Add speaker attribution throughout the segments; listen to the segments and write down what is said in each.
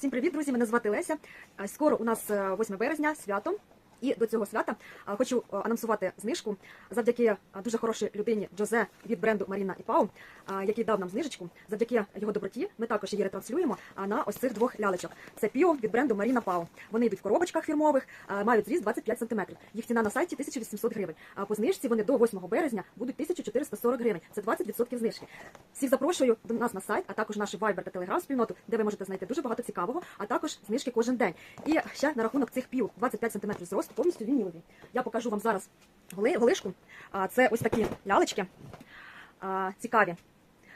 Speaker 1: Всім привіт, друзі! Мене звати Леся. Е, Скоро у нас е, 8 березня, свято. І до цього свята хочу анонсувати знижку завдяки дуже хорошій людині Джозе від бренду Маріна і Пау, який дав нам знижечку. Завдяки його доброті ми також її ретранслюємо на ось цих двох лялечок. Це піо від бренду Маріна Пау. Вони йдуть в коробочках фірмових, мають зріст 25 см. Їх ціна на сайті 1800 гривень. А по знижці вони до 8 березня будуть 1440 гривень. Це 20% знижки. Всіх запрошую до нас на сайт, а також наш Viber та Telegram спільноту, де ви можете знайти дуже багато цікавого, а також знижки кожен день. І ще на рахунок цих пів 25 см зросту повністю вінілові. Я покажу вам зараз голишку. Це ось такі лялечки цікаві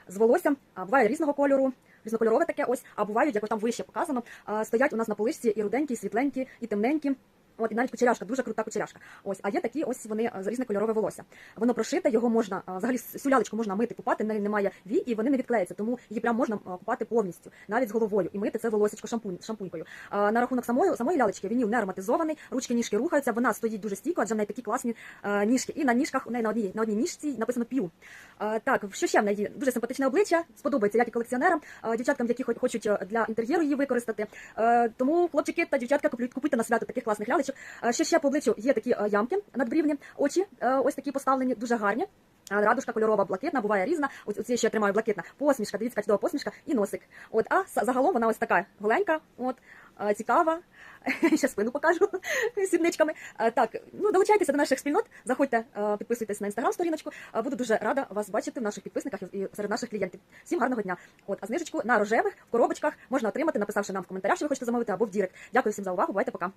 Speaker 1: з волоссям. Буває різного кольору. Різнокольорове таке ось, а бувають, як там вище показано, стоять у нас на полишці і руденькі, і світленькі, і темненькі. От і навіть кучеряшка, дуже крута кучеряшка. Ось, а є такі ось вони а, з різнокольорове волосся. Воно прошите, його можна взагалі цю лялечку можна мити, купати, немає вій, і вони не відклеються, тому її прям можна купати повністю, навіть з головою, і мити це волосечко шампунь, шампунькою. На рахунок самої самої лялечки вініл не ароматизований, ручки ніжки рухаються, вона стоїть дуже стійко, адже в неї такі класні ніжки. І на ніжках у неї на одній на одній ніжці написано пів. Так, що ще в неї дуже симпатичне обличчя, сподобається як і колекціонерам, дівчаткам, які хочуть для інтер'єру її використати. Е, тому хлопчики та дівчатка куплю- купуйте на свято таких класних лялечок. Е, Ще ще по обличчю є такі е, ямки надбрівні, очі е, ось такі поставлені, дуже гарні. Радужка кольорова, блакитна, буває різна. Ось оці ще тримаю блакитна. Посмішка, дивіться, чудова посмішка і носик. От, а загалом вона ось така голенька, от, цікава. Ще спину покажу сідничками. Так, ну долучайтеся до наших спільнот, заходьте, підписуйтесь на інстаграм-сторіночку. Буду дуже рада вас бачити в наших підписниках і серед наших клієнтів. Всім гарного дня. От, а знижечку на рожевих коробочках можна отримати, написавши нам в коментарях, що ви хочете замовити, або в дірект. Дякую всім за увагу. Бувайте, пока.